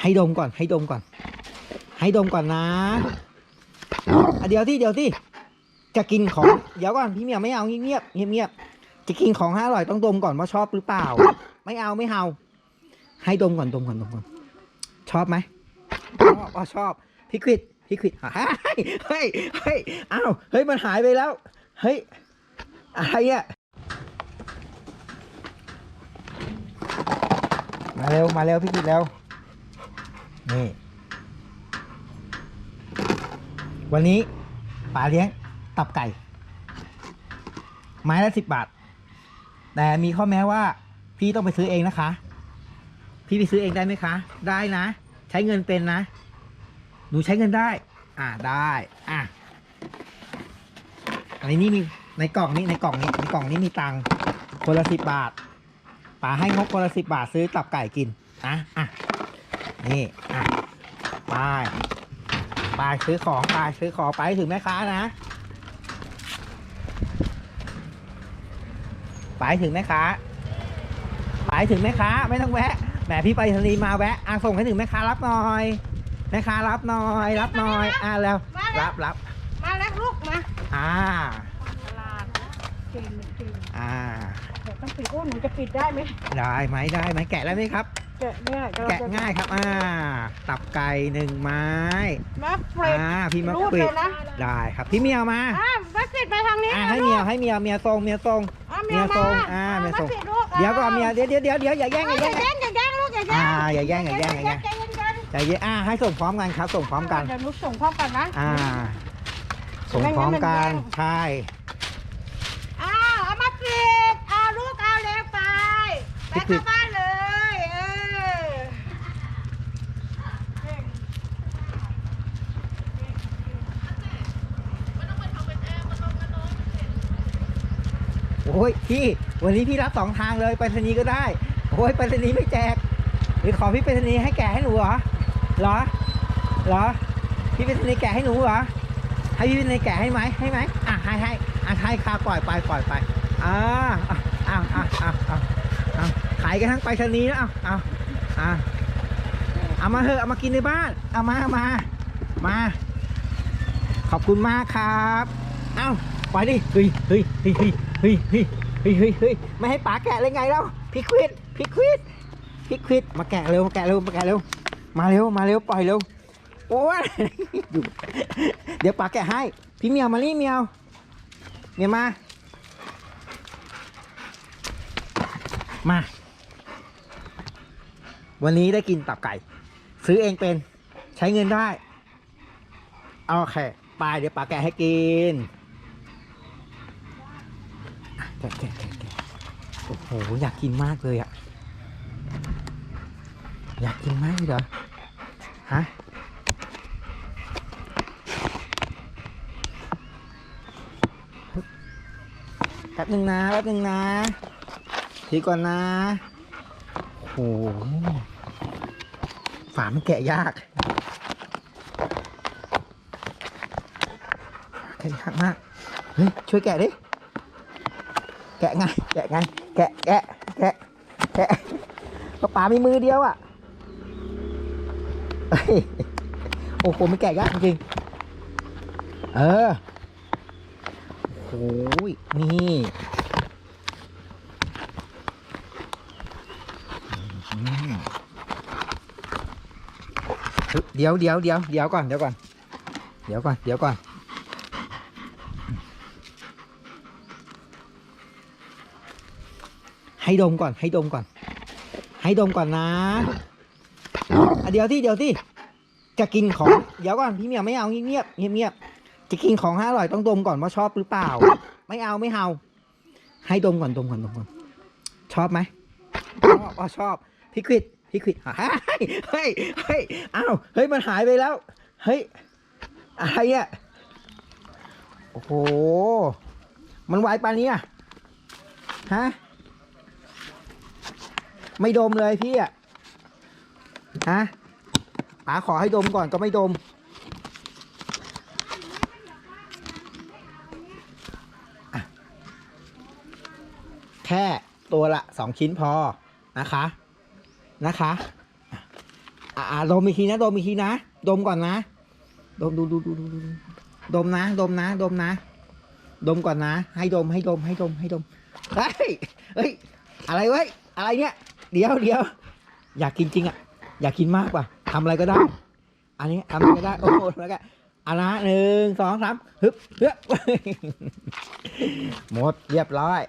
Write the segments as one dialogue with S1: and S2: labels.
S1: ให้ดมก่อน ให้ดมก่อน ให้ดมก่อนนะอะเดี๋ยวที่เดี๋ยวที่จะกินของเดี๋ยวก่อนพี่เมียไม่เอาเงียบเงียบเงียบเงียบจะกินของห้าอร่อยต้องดมก่อนว่าชอบหรือเปล่า ไม่เอาไม่เอาให้ดมก่อนดมก่อนดมก่อนชอบไหมชอบอ๋อชอบพี่ควิดพี่ควิดเฮ้ยเฮ้ยเฮ้ยอ้าวเฮ้ยมันหายไปแล้วเฮ้ยอะไรอะมาเร็วมาเร็วพี่ควิดเร็ว นี่ วันนี้ป๋าเลี้ยงตับไก่ ไม้ละสิบบาท แต่มีข้อแม้ว่า พี่ต้องไปซื้อเองนะคะ พี่ไปซื้อเองได้ไหมคะ ได้นะ ใช้เงินเป็นนะ หนูใช้เงินได้ อ่าได้ อะอันนี้นี่มีในกล่องนี้ในกล่องนี้ในกล่องนี้มีตังค์คนละสิบบาทป๋าให้งบคนละสิบบาทซื้อตับไก่กินอะอะ นี่อะไปไปซื้อของไปซื้อของไปถึงแม่ค้านะไปถึงแม่ค้าไปถึงแม่ค้าไม่ต้องแวะแหมพี่ไปทะเลมาแวะอะส่งให้ถึงแม่ค้ารับหน่อยแม่ค้ารับหน่อย รับหน่อยอะแล้วรับรับ
S2: มาแล้วลูกมา
S1: อ่า
S2: ตลาดเก่งเก่ง
S1: อ่า
S2: เดี๋ยวต้องปิดโอ้หนูจะปิดได้ไหม
S1: ได้ไหมได้ไหมแกะได้ไหมครับ
S2: แกะเนี่ย
S1: แกะง่ายครับ อ่า ตับไก่หนึ่งไม้
S2: มาเฟรด
S1: อ่า พี่มะ
S2: รูด
S1: กริ
S2: เล
S1: ด
S2: ยนะ
S1: ได้ครับ พี่เมียวมา
S2: อ่ามาสิดไปทางนี้
S1: อ่า
S2: นะ
S1: ให้
S2: ลู
S1: เมียว
S2: ก
S1: ให้เมียว เมียทรง เมียทรง
S2: อะ
S1: เมี
S2: เมี
S1: ย
S2: ย
S1: ทร
S2: มาง
S1: อ่าเมียทรง
S2: สิลูก
S1: เดี๋ยวก่อนเมีย เดี๋ยวเดี๋ยวเดี๋ยวเดี๋ยวอย่าแย่งอย่า
S2: อ
S1: แย่
S2: ย่างแย่งอย่าแย่งลูกอย่าแย่ง
S1: อ่า อย่าแย่ง อย่าแย่ง อย่าแย่ง
S2: ใจเย็น
S1: ใจเย็นอ่า ให้ส่งพร้อมกันครับ ส่งพร้อมกัน
S2: เดี๋ยวหนูส่งพร้อมกันนะ
S1: อ่า ส่งพร้อมกัน ใช่
S2: อ้าวเอามาปิดเอาลูกเอาเร็วไปไปเข้าบ้านเลยเออ
S1: โอ้ยพี่ วันนี้พี่รับสองทางเลยไปรษณีย์ก็ได้ โอ้ยไปรษณีย์ไม่แจก หรือขอพี่ไปรษณีย์ให้แกะให้หนูเหรอเหรอเหรอ พี่ไปรษณีย์แกะให้หนูเหรอให้พี่ไปรษณีย์แกะให้ไหมให้ไหมอะให้ให้อะให้ค่ะปล่อยไปปล่อยไปอ่าอะอะอะอะอะอะขายกันทั้งไปรษณีย์แล้วเอาเอาอะเอามาเถอะเอามากินในบ้านเอามาเอามามา ขอบคุณมากครับ เอ้า ไปดิเฮ้ยเฮ้ยเฮ้ยเฮ้ยเฮ้ยเฮ้ยเฮ้ยเฮ้ยเฮ้ยไม่ให้ป๋าแกะเลยไงแล้วพี่ควิดพี่ควิดพี่ควิดมาแกะเร็วมาแกะเร็วมาแกะเร็วมาเร็วมาเร็วปล่อยเร็วโอ้ยอยู่เดี๋ยวป๋าแกะให้ พี่เมียวมานี่เมียวเมียวมา มา วันนี้ได้กินตับไก่ ซื้อเองเป็นใช้เงินได้โอเคไปเดี๋ยวป๋าแกะให้กิน แกะแกะแกะแกะโอ้โห อยากกินมากเลยอะอยากกินมากเลยเหรอ ฮะ แป๊บหนึ่งนะแป๊บหนึ่งนะทีก่อนนะโอ้โหฝามันแกะยากแกะยากมาก เฮ้ย ช่วยแกะดิ แกะไง แกะไง แกะ แกะ แกะ แกะกระป๋ามีมือเดียวอะ โอ้โหมันแกะยากจริง เออโอ้ยนี่เดี๋ยวเดี๋ยวเดี๋ยวเดี๋ยวก่อนเดี๋ยวก่อน เดี๋ยวก่อนเดี๋ยวก่อน ให้ดมก่อน ให้ดมก่อน ให้ดมก่อนนะเดี๋ยวที่เดี๋ยวที่จะกินของเดี๋ยวก่อนพี่เมียไม่เอาเงียบเงียบเงียบเงียบจะกินของห้าอร่อยต้องดมก่อนว่าชอบหรือเปล่า ไม่เอาไม่เอา ให้ดมก่อนดมก่อนดมก่อน ชอบไหมชอบอ๋อชอบพี่ควิดพี่ควิดเฮ้ยเฮ้ยเฮ้ยอ้าวเฮ้ยมันหายไปแล้ว เฮ้ยอะไรอะโอ้โห มันไวปานนี้อะฮะ ไม่ดมเลยพี่อะฮะป๋าขอให้ดมก่อนก็ไม่ดม แค่ตัวละสองชิ้นพอนะคะ นะคะอะอ่าดมอีกทีนะดมอีกทีนะ ดมก่อนนะ ดมดูดูดูดูดูดูดมนะ ดมนะ ดมนะ ดมก่อนนะ ให้ดมให้ดมให้ดมให้ดมเฮ้ยเฮ้ยอะไรเว้ยอะไรเนี่ย เดี๋ยวเดี๋ยวอยากกินจริงอะ อยากกินมากว่ะทำอะไรก็ได้ อันนี้ทำอะไรก็ได้ โอ้โหแล้วก็อันละหนึ่งสองสามฮึบเฮ้ยหมดเรียบร้อย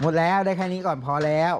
S1: หมดแล้วได้แค่นี้ก่อนพอแล้ว